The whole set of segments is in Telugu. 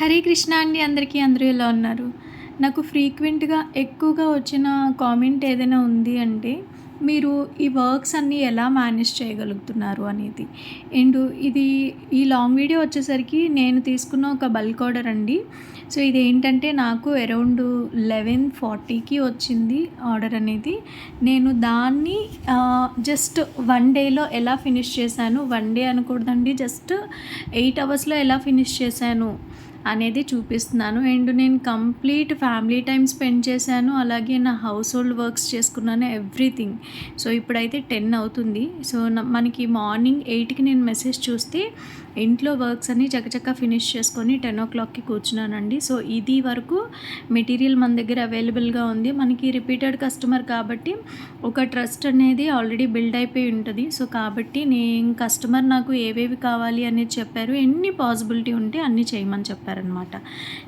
హరే కృష్ణ అండి అందరికీ అందరూ ఎలా ఉన్నారు? నాకు ఫ్రీక్వెంట్గా ఎక్కువగా వచ్చిన కామెంట్ ఏదైనా ఉంది అంటే మీరు ఈ వర్క్స్ అన్నీ ఎలా మేనేజ్ చేయగలుగుతున్నారు అనేది. అండ్ ఇది ఈ లాంగ్ వీడియో వచ్చేసరికి నేను తీసుకున్న ఒక బల్క్ ఆర్డర్ అండి. సో ఇది ఏంటంటే నాకు అరౌండ్ లెవెన్ ఫార్టీకి వచ్చింది ఆర్డర్ అనేది. నేను దాన్ని జస్ట్ వన్ డేలో ఎలా ఫినిష్ చేశాను వన్ డే అనకూడదండి జస్ట్ ఎయిట్ అవర్స్లో ఎలా ఫినిష్ చేశాను అనేది చూపిస్తున్నాను. అండ్ నేను కంప్లీట్ ఫ్యామిలీ టైం స్పెండ్ చేశాను. అలాగే నా హౌస్ హోల్డ్ వర్క్స్ చేసుకున్నాను ఎవ్రీథింగ్. సో ఇప్పుడైతే టెన్ అవుతుంది. సో మనకి మార్నింగ్ ఎయిట్కి నేను మెసేజ్ చూస్తే ఇంట్లో వర్క్స్ అన్ని చకచక్క ఫినిష్ చేసుకొని టెన్ ఓ క్లాక్కి కూర్చున్నానండి. సో ఇది వరకు మెటీరియల్ మన దగ్గర అవైలబుల్గా ఉంది. మనకి రిపీటెడ్ కస్టమర్ కాబట్టి ఒక ట్రస్ట్ అనేది ఆల్రెడీ బిల్డ్ అయిపోయి ఉంటుంది. సో కాబట్టి నేను కస్టమర్ నాకు ఏవేవి కావాలి అనేది చెప్పారు. ఎన్ని పాసిబిలిటీ ఉంటే అన్నీ చేయమని చెప్పారనమాట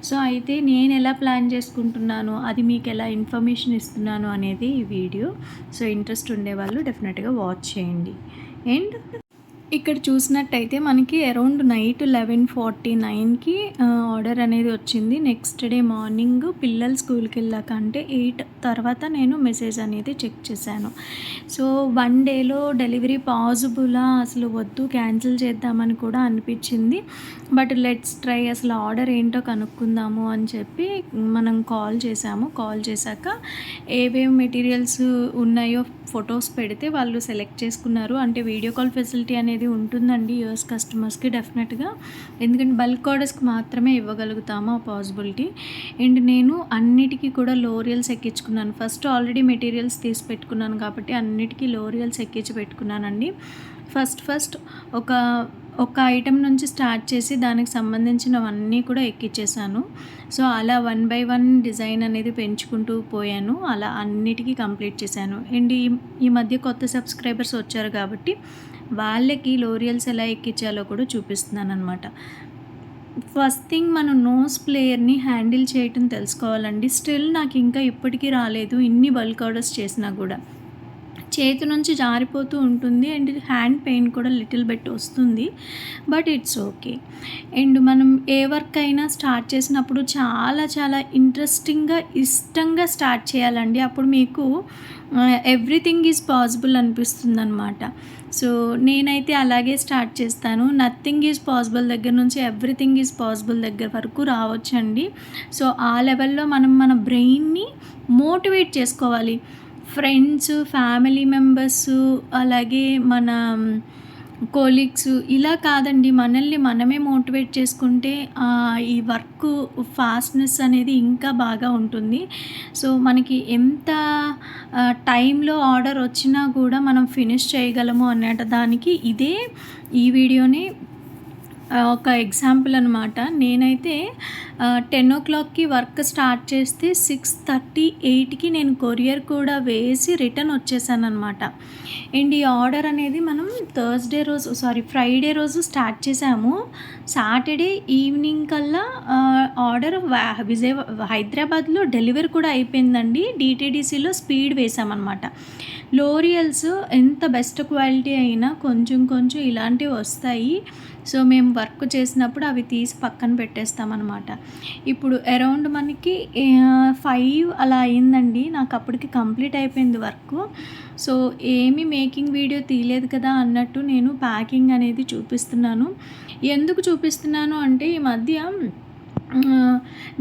సో అయితే నేను ఎలా ప్లాన్ చేసుకుంటున్నాను అది మీకు ఎలా ఇన్ఫర్మేషన్ ఇస్తున్నాను అనేది ఈ వీడియో. సో ఇంట్రెస్ట్ ఉండేవాళ్ళు డెఫినెట్గా వాచ్ చేయండి. అండ్ ఇక్కడ చూసినట్టయితే మనకి అరౌండ్ నైట్ లెవెన్ ఫార్టీ నైన్కి ఆర్డర్ అనేది వచ్చింది. నెక్స్ట్ డే మార్నింగ్ పిల్లలు స్కూల్కి వెళ్ళాక అంటే ఎయిట్ తర్వాత నేను మెసేజ్ అనేది చెక్ చేశాను. సో వన్ డేలో డెలివరీ పాజిబులా అసలు వద్దు క్యాన్సిల్ చేద్దామని కూడా అనిపించింది. బట్ లెట్స్ ట్రై అసలు ఆర్డర్ ఏంటో కనుక్కుందాము అని చెప్పి మనం కాల్ చేసాము కాల్ చేశాక ఏవేవి మెటీరియల్స్ ఉన్నాయో ఫొటోస్ పెడితే వాళ్ళు సెలెక్ట్ చేసుకున్నారు. అంటే వీడియో కాల్ ఫెసిలిటీ అనేది ఉంటుందండి యూఎస్ కస్టమర్స్కి డెఫినెట్గా. ఎందుకంటే బల్క్ ఆర్డర్స్కి మాత్రమే ఇవ్వగలుగుతాము ఆ పాసిబిలిటీ? అండ్ నేను అన్నిటికీ కూడా లోరియల్స్ ఎక్కించుకున్నాను. ఫస్ట్ ఆల్రెడీ మెటీరియల్స్ తీసి పెట్టుకున్నాను కాబట్టి అన్నిటికీ లోరియల్స్ ఎక్కించి పెట్టుకున్నానండి. ఫస్ట్ ఫస్ట్ ఒక ఒక ఐటెం నుంచి స్టార్ట్ చేసి దానికి సంబంధించినవన్నీ కూడా ఎక్కించేశాను సో అలా వన్ బై వన్ డిజైన్ అనేది పెంచుకుంటూ పోయాను. అలా అన్నిటికీ కంప్లీట్ చేశాను. అండ్ ఈ ఈ మధ్య కొత్త సబ్స్క్రైబర్స్ వచ్చారు కాబట్టి వాళ్ళకి లోరియల్స్ ఎలా ఎక్కించాలో కూడా చూపిస్తున్నాను అనమాట ఫస్ట్ థింగ్ మనం నోస్ ప్లేయర్ని హ్యాండిల్ చేయటం తెలుసుకోవాలండి. స్టిల్ నాకు ఇంకా ఇప్పటికీ రాలేదు. ఇన్ని బల్క్ ఆర్డర్స్ చేసినా కూడా. చేతి నుంచి జారిపోతూ ఉంటుంది అండ్ హ్యాండ్ పెయిన్ కూడా లిటిల్ బెట్ వస్తుంది. But it's okay. అండ్ మనం ఏ వర్క్ అయినా స్టార్ట్ చేసినప్పుడు చాలా చాలా ఇంట్రెస్టింగ్గా ఇష్టంగా స్టార్ట్ చేయాలండి. అప్పుడు మీకు ఎవ్రీథింగ్ ఈజ్ పాసిబుల్ అనిపిస్తుంది అనమాట సో నేనైతే అలాగే స్టార్ట్ చేస్తాను. నథింగ్ ఈజ్ పాసిబుల్ దగ్గర నుంచి ఎవ్రీథింగ్ ఈజ్ పాసిబుల్ దగ్గర వరకు రావచ్చండి. సో ఆ లెవెల్లో మనం మన బ్రెయిన్ని మోటివేట్ చేసుకోవాలి. ఫ్రెండ్స్ ఫ్యామిలీ మెంబర్స్ అలాగే మన కోలీగ్స్ ఇలా కాదండి. మనల్ని మనమే మోటివేట్ చేసుకుంటే ఈ వర్క్ ఫాస్ట్నెస్ అనేది ఇంకా బాగా ఉంటుంది. సో మనకి ఎంత టైంలో ఆర్డర్ వచ్చినా కూడా మనం ఫినిష్ చేయగలము అన్నట దానికి ఇదే ఈ వీడియోని ఒక ఎగ్జాంపుల్ అనమాట నేనైతే టెన్ ఓ క్లాక్కి వర్క్ స్టార్ట్ చేస్తే సిక్స్ థర్టీ ఎయిట్కి నేను కొరియర్ కూడా వేసి రిటర్న్ వచ్చేసాను అనమాట అండ్ ఈ ఆర్డర్ అనేది మనం థర్స్డే రోజు సారీ ఫ్రైడే రోజు స్టార్ట్ చేసాము. సాటర్డే ఈవినింగ్ కల్లా ఆర్డర్ విజయ హైదరాబాద్లో డెలివరీ కూడా అయిపోయిందండి. డిటీడీసీలో స్పీడ్ వేసామన్నమాట. లోరియల్స్ ఎంత బెస్ట్ క్వాలిటీ అయినా కొంచెం కొంచెం ఇలాంటివి వస్తాయి. సో మేము వర్క్ చేసినప్పుడు అవి తీసి పక్కన పెట్టేస్తామన్నమాట. ఇప్పుడు అరౌండ్ మనకి ఫైవ్ అలా అయిందండి. నాకు అప్పటికి కంప్లీట్ అయిపోయింది వర్క్. సో ఏమి మేకింగ్ వీడియో తీయలేదు కదా అన్నట్టు నేను ప్యాకింగ్ అనేది చూపిస్తున్నాను. ఎందుకు చూపిస్తున్నాను అంటే ఈ మధ్య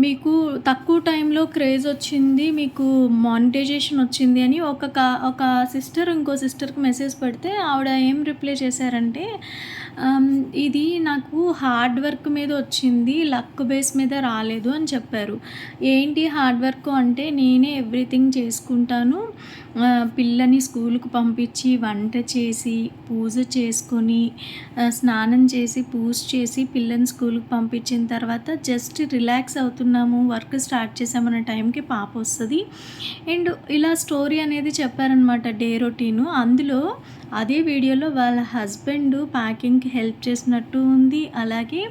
మీకు తక్కువ టైంలో క్రేజ్ వచ్చింది మీకు మానిటైజేషన్ వచ్చింది అని ఒక ఒక సిస్టర్ ఇంకో సిస్టర్కి మెసేజ్ పెడితే ఆవిడ ఏం రిప్లై చేశారంటే ఇది నాకు హార్డ్ వర్క్ మీద వచ్చింది లక్ బేస్ మీద రాలేదు అని చెప్పారు. ఏంటి హార్డ్ వర్క్ అంటే నేనే ఎవ్రీథింగ్ చేసుకుంటాను. పిల్లని స్కూల్కి పంపించి వంట చేసి పూజ చేసుకొని స్నానం చేసి పూజ చేసి పిల్లని స్కూల్కి పంపించిన తర్వాత జస్ట్ రిలాక్స్ అవుతున్నాము వర్క్ స్టార్ట్ చేసామన్న టైంకి పాప వస్తుంది. అండ్ ఇలా స్టోరీ అనేది చెప్పారనమాట డే రొటీను. అందులో అదే వీడియోలో వాళ్ళ హస్బెండ్ ప్యాకింగ్కి హెల్ప్ చేసినట్టు ఉంది. అలాగే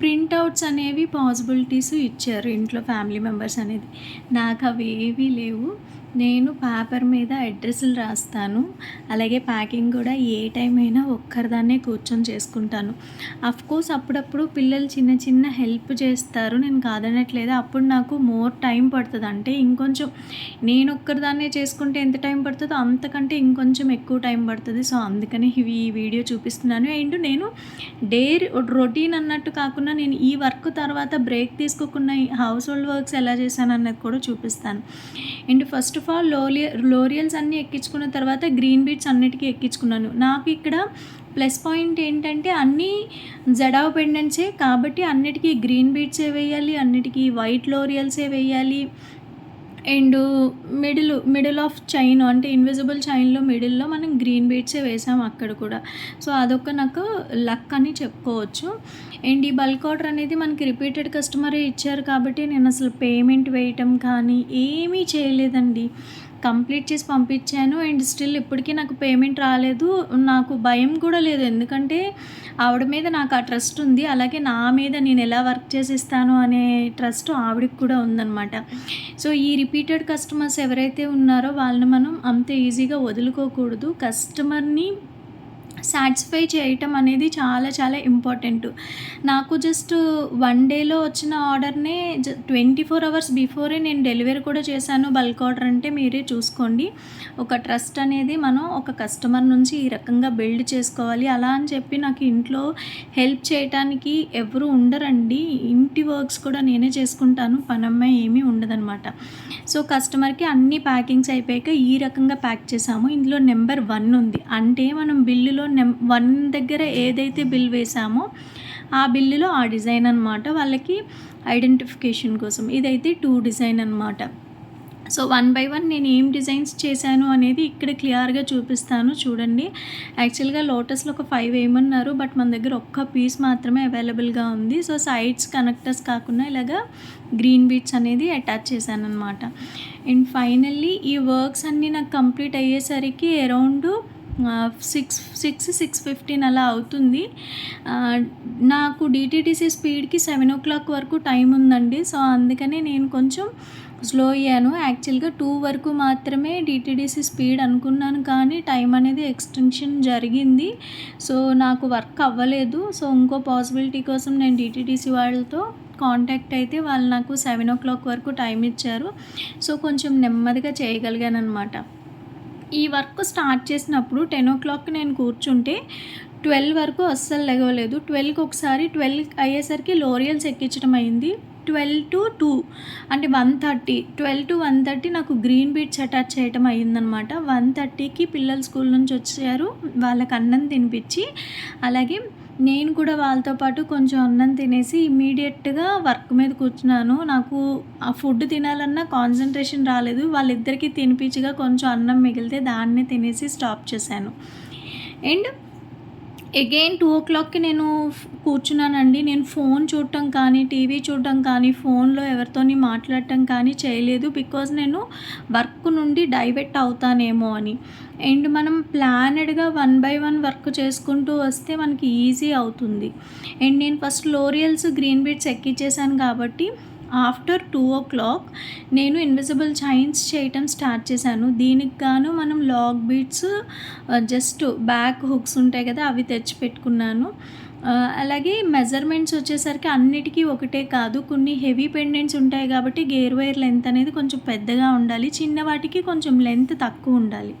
ప్రింట్అవుట్స్ అనేవి పాసిబిలిటీస్ ఇచ్చారు ఇంట్లో ఫ్యామిలీ మెంబర్స్ అనేది. నాకు అవి ఏవీ లేవు. నేను పేపర్ మీద అడ్రస్లు రాస్తాను. అలాగే ప్యాకింగ్ కూడా ఏ టైం అయినా ఒక్కరిదాన్నే కూర్చొని చేసుకుంటాను. కోర్స్ అప్పుడప్పుడు పిల్లలు చిన్న చిన్న హెల్ప్ చేస్తారు. నేను కాదనట్లేదు. అప్పుడు నాకు మోర్ టైం పడుతుంది. అంటే ఇంకొంచెం నేను ఒక్కరిదాన్నే చేసుకుంటే ఎంత టైం పడుతుందో అంతకంటే ఇంకొంచెం ఎక్కువ టైం పడుతుంది. సో అందుకని ఇవి ఈ వీడియో చూపిస్తున్నాను. అండ్ నేను డే రొటీన్ అన్నట్టు కాకుండా నేను ఈ వర్క్ తర్వాత బ్రేక్ తీసుకోకుండా హౌస్ హోల్డ్ వర్క్స్ ఎలా చేశాను అన్నది కూడా చూపిస్తాను. అండ్ ఫస్ట్ ఆఫ్ ఆల్ లోలియ లోరియల్స్ అన్నీ ఎక్కించుకున్న తర్వాత గ్రీన్ బీట్స్ అన్నిటికీ ఎక్కించుకున్నాను. నాకు ఇక్కడ ప్లస్ పాయింట్ ఏంటంటే అన్నీ జడావు పెండెంట్సే కాబట్టి అన్నిటికీ గ్రీన్ బీట్సే వేయాలి అన్నిటికీ వైట్ లోరియల్సే వేయాలి and middle middle of chain అంటే ఇన్విజిబుల్ చైన్లో మిడిల్లో మనం గ్రీన్ బీడ్సే వేసాం అక్కడ కూడా. సో అదొక నాకు లక్ అని చెప్పుకోవచ్చు. అండ్ ఈ బల్క్ ఆర్డర్ అనేది మనకి రిపీటెడ్ కస్టమరే ఇచ్చారు కాబట్టి నేను అసలు పేమెంట్ వేయటం కానీ ఏమీ చేయలేదండి. కంప్లీట్ చేసి పంపించాను అండ్ స్టిల్ ఇప్పటికీ నాకు పేమెంట్ రాలేదు. నాకు భయం కూడా లేదు. ఎందుకంటే ఆవిడ మీద నాకు ఆ ట్రస్ట్ ఉంది. అలాగే నా మీద నేను ఎలా వర్క్ చేసిస్తాను అనే ట్రస్ట్ ఆవిడకి కూడా ఉందన్నమాట. సో ఈ రిపీటెడ్ కస్టమర్స్ ఎవరైతే ఉన్నారో వాళ్ళని మనం అంత ఈజీగా వదులుకోకూడదు. కస్టమర్ని సాటిస్ఫై చేయటం అనేది చాలా చాలా ఇంపార్టెంట్. నాకు జస్ట్ వన్ డేలో వచ్చిన ఆర్డర్నే ట్వంటీ ఫోర్ అవర్స్ బిఫోరే నేను డెలివరీ కూడా చేశాను. బల్క్ ఆర్డర్ అంటే మీరే చూసుకోండి. ఒక ట్రస్ట్ అనేది మనం ఒక కస్టమర్ నుంచి ఈ రకంగా బిల్డ్ చేసుకోవాలి. అలా అని చెప్పి నాకు ఇంట్లో హెల్ప్ చేయటానికి ఎవరు ఉండరండి. ఇంటి వర్క్స్ కూడా నేనే చేసుకుంటాను. పనమ్మాయి ఏమీ ఉండదనమాట సో కస్టమర్కి అన్ని ప్యాకింగ్స్ అయిపోయాక ఈ రకంగా ప్యాక్ చేసాము ఇందులో నెంబర్ వన్ ఉంది. అంటే మనం బిల్లులో నెం వన్ దగ్గర ఏదైతే బిల్ వేసామో ఆ బిల్లులో ఆ డిజైన్ అనమాట వాళ్ళకి ఐడెంటిఫికేషన్ కోసం. ఇదైతే టూ డిజైన్ అనమాట సో వన్ బై వన్ నేను ఏం డిజైన్స్ చేశాను అనేది ఇక్కడ క్లియర్గా చూపిస్తాను. చూడండి. యాక్చువల్గా లోటస్లో ఒక ఫైవ్ వేయమన్నారు బట్ మన దగ్గర ఒక్క పీస్ మాత్రమే అవైలబుల్గా ఉంది. సో సైడ్స్ కనెక్టర్స్ కాకుండా ఇలాగా గ్రీన్ బీట్స్ అనేది అటాచ్ చేశాను అనమాట అండ్ ఫైనల్లీ ఈ వర్క్స్ అన్నీ నాకు కంప్లీట్ అయ్యేసరికి around six six six fifteen అలా అవుతుంది. నాకు డిటీటీసీ స్పీడ్కి సెవెన్ ఓ క్లాక్ వరకు టైం ఉందండి. సో అందుకనే నేను కొంచెం స్లో అయ్యాను. యాక్చువల్గా టూ వరకు మాత్రమే డిటీడీసీ స్పీడ్ అనుకున్నాను. కానీ టైం అనేది ఎక్స్టెన్షన్ జరిగింది. సో నాకు వర్క్ అవ్వలేదు. సో ఇంకో పాసిబిలిటీ కోసం నేను డిటీడీసీ వాళ్ళతో కాంటాక్ట్ అయితే వాళ్ళు నాకు సెవెన్ ఓ క్లాక్ వరకు టైం ఇచ్చారు. సో కొంచెం నెమ్మదిగా చేయగలిగాను అనమాట ఈ వర్క్ స్టార్ట్ చేసినప్పుడు టెన్ ఓ క్లాక్ నేను కూర్చుంటే ట్వెల్వ్ వరకు అస్సలు లెగవలేదు ట్వెల్వ్కి ఒకసారి ట్వెల్వ్ అయ్యేసరికి లోరియల్స్ ఎక్కించడం అయింది. ట్వెల్వ్ టు టూ అంటే one thirty twelve to one thirty నాకు గ్రీన్ బీట్స్ అటాచ్ చేయటం అయ్యిందనమాట. వన్ థర్టీకి పిల్లలు స్కూల్ నుంచి వచ్చారు. వాళ్ళకి అన్నం తినిపించి అలాగే నేను కూడా వాళ్ళతో పాటు కొంచెం అన్నం తినేసి ఇమీడియట్గా వర్క్ మీద కూర్చున్నాను. నాకు ఆ ఫుడ్ తినాలన్నా కాన్సన్ట్రేషన్ రాలేదు. వాళ్ళిద్దరికీ తినిపించగా కొంచెం అన్నం మిగిలితే దాన్ని తినేసి స్టాప్ చేశాను. అండ్ అగైన్ టూ ఓ క్లాక్కి నేను కూర్చున్నానండి. నేను ఫోన్ చూడటం కానీ టీవీ చూడటం కానీ ఫోన్లో ఎవరితోని మాట్లాడటం కానీ చేయలేదు. బికాజ్ నేను వర్క్ నుండి డైవర్ట్ అవుతానేమో అని. అండ్ మనం ప్లానెడ్గా వన్ బై వన్ వర్క్ చేసుకుంటూ వస్తే మనకి ఈజీ అవుతుంది. అండ్ నేను ఫస్ట్ లోరియల్స్ గ్రీన్ బీట్స్ ఎక్కిచ్చేసాను కాబట్టి ఆఫ్టర్ టూ ఓ క్లాక్ నేను ఇన్విజిబుల్ చైన్స్ చేయటం స్టార్ట్ చేశాను. దీనికి గాను మనం లాగ్ బీట్స్ జస్ట్ బ్యాక్ హుక్స్ ఉంటాయి కదా అవి తెచ్చి పెట్టుకున్నాను అలాగే మెజర్మెంట్స్ వచ్చేసరికి అన్నిటికీ ఒకటే కాదు కొన్ని హెవీ పెండెంట్స్ ఉంటాయి కాబట్టి గేర్ వైర్ లెంత్ అనేది కొంచెం పెద్దగా ఉండాలి చిన్న వాటికి కొంచెం లెంత్ తక్కువ ఉండాలి.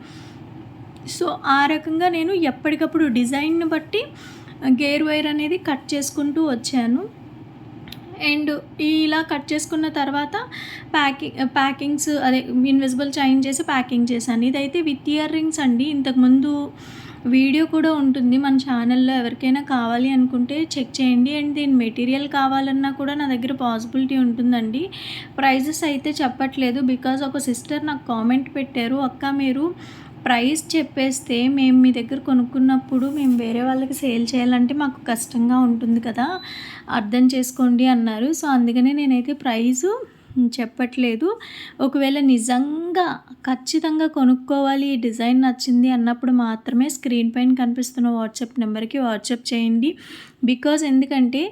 సో ఆ రకంగా నేను ఎప్పటికప్పుడు డిజైన్ను బట్టి గేర్ వైర్ అనేది కట్ చేసుకుంటూ వచ్చాను. అండ్ ఇలా కట్ చేసుకున్న తర్వాత ప్యాకింగ్ ప్యాకింగ్స్ అదే ఇన్విజిబుల్ చైన్ చేసి ప్యాకింగ్ చేశాను. ఇదైతే విత్ ఇయర్ రింగ్స్ అండి. ఇంతకుముందు వీడియో కూడా ఉంటుంది. మన ఛానల్లో ఎవరికైనా కావాలి అనుకుంటే చెక్ చేయండి. అండ్ దీని మెటీరియల్ కావాలన్నా కూడా నా దగ్గర పాసిబిలిటీ ఉంటుందండి. ప్రైజెస్ అయితే చెప్పట్లేదు. బికాజ్ ఒక సిస్టర్ నాకు కామెంట్ పెట్టారు. అక్క మీరు ప్రైస్ చెప్పేస్తే మేము మీ దగ్గర కొనుక్కున్నప్పుడు మేము వేరే వాళ్ళకి సేల్ చేయాలంటే మాకు కష్టంగా ఉంటుంది కదా. అర్థం చేసుకోండి అన్నారు. సో అందుకనే నేనైతే ప్రైజు చెప్పట్లేదు. ఒకవేళ నిజంగా ఖచ్చితంగా కొనుక్కోవాలి ఈ డిజైన్ నచ్చింది అన్నప్పుడు మాత్రమే స్క్రీన్ పైన కనిపిస్తున్న వాట్సాప్ నెంబర్కి వాట్సాప్ చేయండి. బికాజ్ ఎందుకంటే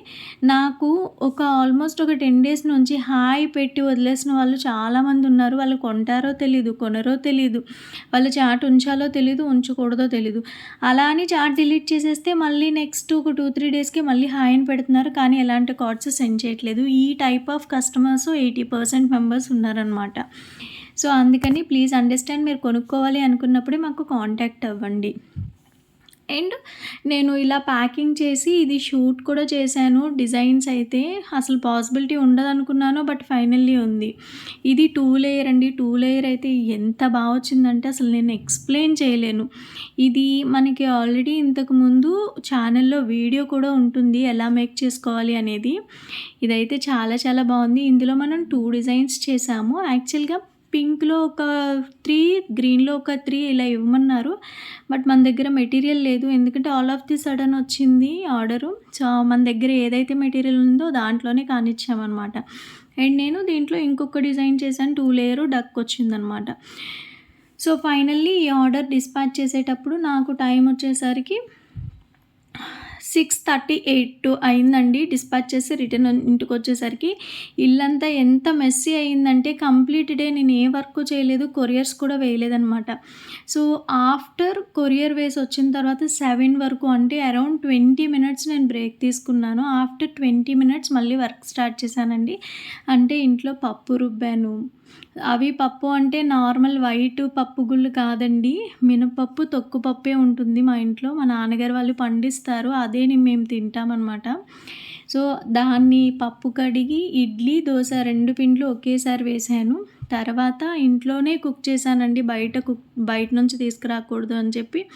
నాకు ఒక ఆల్మోస్ట్ ఒక టెన్ డేస్ నుంచి హాయ్ పెట్టి వదిలేసిన వాళ్ళు చాలామంది ఉన్నారు. వాళ్ళు కొంటారో తెలీదు కొనరో తెలీదు. వాళ్ళు చాట్ ఉంచాలో తెలీదు ఉంచకూడదో తెలీదు. అలా అని చాట్ డిలీట్ చేసేస్తే మళ్ళీ నెక్స్ట్ ఒక టూ త్రీ డేస్కి మళ్ళీ హాయ్ అని పెడుతున్నారు. కానీ ఎలాంటి కార్డ్స్ సెండ్ చేయట్లేదు. ఈ type of customers eighty percent members ఉన్నారనమాట సో అందుకని ప్లీజ్ అండర్స్టాండ్ మీరు కొనుక్కోవాలి అనుకున్నప్పుడే మాకు కాంటాక్ట్ అవ్వండి. అండ్ నేను ఇలా ప్యాకింగ్ చేసి ఇది షూట్ కూడా చేశాను. డిజైన్స్ అయితే అసలు పాసిబిలిటీ ఉండదు అనుకున్నాను బట్ ఫైనల్లీ ఉంది. ఇది టూ లేయర్ అండి. టూ లేయర్ అయితే ఎంత బాగా వచ్చిందంటే అసలు నేను ఎక్స్ప్లెయిన్ చేయలేను. ఇది మనకి ఆల్రెడీ ఇంతకుముందు ఛానల్లో వీడియో కూడా ఉంటుంది ఎలా మేక్ చేసుకోవాలి అనేది. ఇదైతే చాలా చాలా బాగుంది. ఇందులో మనం టూ డిజైన్స్ చేసాము. యాక్చువల్గా పింక్లో ఒక త్రీ గ్రీన్లో ఒక త్రీ ఇలా ఇవ్వమన్నారు. బట్ మన దగ్గర మెటీరియల్ లేదు. ఎందుకంటే ఆల్ ఆఫ్ ది సడన్ వచ్చింది ఆర్డరు. సో మన దగ్గర ఏదైతే మెటీరియల్ ఉందో దాంట్లోనే కానిచ్చామన్నమాట. అండ్ నేను దీంట్లో ఇంకొక డిజైన్ చేశాను. టూ లేయర్ డక్ వచ్చిందనమాట సో ఫైనల్లీ ఈ ఆర్డర్ డిస్పాచ్ చేసేటప్పుడు నాకు టైం వచ్చేసరికి సిక్స్ థర్టీ ఎయిట్ అయిందండి. డిస్పాచ్ చేసి రిటర్న్ ఇంటికి వచ్చేసరికి ఇల్లంతా ఎంత మెస్సీ అయిందంటే కంప్లీట్ డే నేను ఏ వర్క్ చేయలేదు కొరియర్స్ కూడా వేయలేదనమాట సో ఆఫ్టర్ కొరియర్ వేసి వచ్చిన తర్వాత సెవెన్ వరకు అంటే అరౌండ్ ట్వంటీ మినిట్స్ నేను బ్రేక్ తీసుకున్నాను. ఆఫ్టర్ ట్వంటీ మినిట్స్ మళ్ళీ వర్క్ స్టార్ట్ చేశానండి. అంటే ఇంట్లో పప్పు రుబ్బాను అవి పప్పు అంటే నార్మల్ వైట్ పప్పు గుళ్ళు కాదండి. మినపప్పు తొక్కు పప్పే ఉంటుంది మా ఇంట్లో. మా నాన్నగారు వాళ్ళు పండిస్తారు. అదే మేము తింటామన్నమాట. సో దాన్ని పప్పు కడిగి ఇడ్లీ దోశ రెండు పిండ్లు ఒకేసారి వేసాను. తర్వాత ఇంట్లోనే కుక్ చేశానండి. బయట కుక్ బయట నుంచి తీసుకురాకూడదు అని చెప్పి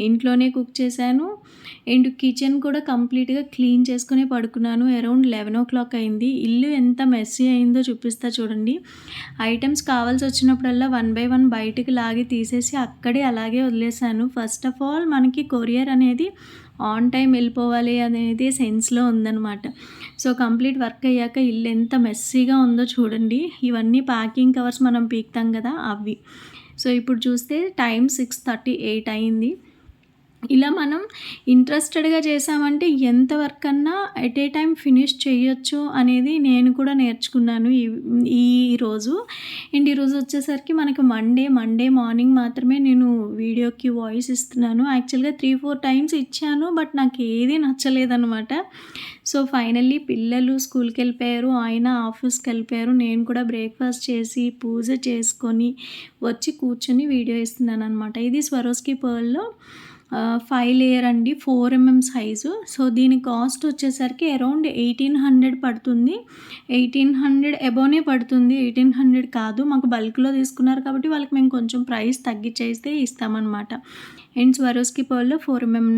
ఇంట్లోనే కుక్ చేశాను. అండ్ కిచెన్ కూడా కంప్లీట్గా క్లీన్ చేసుకుని పడుకున్నాను. అరౌండ్ లెవెన్ ఓ క్లాక్ అయింది. ఇల్లు ఎంత మెస్సీ అయిందో చూపిస్తా చూడండి. ఐటమ్స్ కావాల్సి వచ్చినప్పుడల్లా వన్ బై వన్ బయటికి లాగి తీసేసి అక్కడే అలాగే వదిలేసాను ఫస్ట్ ఆఫ్ ఆల్ మనకి కొరియర్ అనేది ఆన్ టైం వెళ్ళిపోవాలి అనేది సెన్స్లో ఉందన్నమాట. సో కంప్లీట్ వర్క్ అయ్యాక ఇల్లు ఎంత మెస్సీగా ఉందో చూడండి. ఇవన్నీ ప్యాకింగ్ కవర్స్ మనం పీక్తాం కదా అవి. సో ఇప్పుడు చూస్తే టైం సిక్స్ థర్టీ ఎయిట్ అయింది. ఇలా మనం ఇంట్రెస్టెడ్గా చేసామంటే ఎంత వర్క్ అన్నా ఎట్ ఏ టైం ఫినిష్ చేయొచ్చు అనేది నేను కూడా నేర్చుకున్నాను ఈ ఈరోజు అండ్ ఈరోజు వచ్చేసరికి మనకి మండే మండే మార్నింగ్ మాత్రమే నేను వీడియోకి వాయిస్ ఇస్తున్నాను. యాక్చువల్గా త్రీ ఫోర్ టైమ్స్ ఇచ్చాను బట్ నాకు ఏది నచ్చలేదనమాట సో ఫైనల్లీ పిల్లలు స్కూల్కి వెళ్ళిపోయారు ఆయన ఆఫీస్కి వెళ్ళిపోయారు. నేను కూడా బ్రేక్ఫాస్ట్ చేసి పూజ చేసుకొని వచ్చి కూర్చొని వీడియో ఇస్తున్నాను అనమాట ఇది స్వరోస్కి పర్ల్లో ఫైవ్ లేయర్ అండి ఫోర్ ఎంఎం సైజు సో దీని కాస్ట్ వచ్చేసరికి అరౌండ్ ఎయిటీన్ హండ్రెడ్ పడుతుంది. ఎయిటీన్ హండ్రెడ్ ఎబోనే పడుతుంది. ఎయిటీన్ హండ్రెడ్ కాదు. మాకు బల్క్లో తీసుకున్నారు కాబట్టి వాళ్ళకి మేము కొంచెం ప్రైస్ తగ్గించేస్తే ఇస్తామన్నమాట. అండ్ స్వరోస్కి పర్లో ఫోర్ ఎంఎం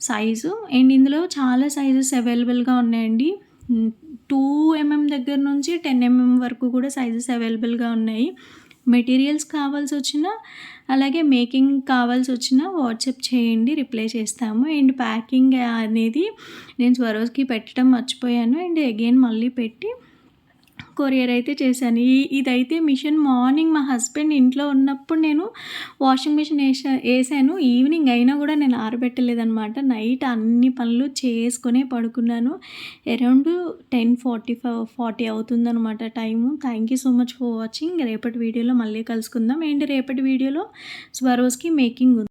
సైజు అండ్ ఇందులో చాలా సైజెస్ అవైలబుల్గా ఉన్నాయండి. Hmm, టూ ఎంఎం దగ్గర నుంచి టెన్ ఎంఎం వరకు కూడా సైజెస్ అవైలబుల్గా ఉన్నాయి. మెటీరియల్స్ కావాల్సి వచ్చినా అలాగే మేకింగ్ కావాల్సి వచ్చినా వాట్సాప్ చేయండి రిప్లై చేస్తాము. అండ్ ప్యాకింగ్ అనేది నేను స్వరోజ్కి పెట్టడం మర్చిపోయాను. అండ్ అగైన్ మళ్ళీ పెట్టి కొరియర్ అయితే చేశాను. ఈ ఇదైతే మిషన్ మార్నింగ్ మా హస్బెండ్ ఇంట్లో ఉన్నప్పుడు నేను వాషింగ్ మిషన్ వేసా వేసాను ఈవినింగ్ అయినా కూడా నేను ఆరబెట్టలేదనమాట నైట్ అన్ని పనులు చేసుకునే పడుకున్నాను. Around ten forty five forty అవుతుందనమాట time. Thank you so much for watching. రేపటి వీడియోలో మళ్ళీ కలుసుకుందాం. అండ్ రేపటి వీడియోలో? స్వరోస్కి మేకింగ్ ఉంది.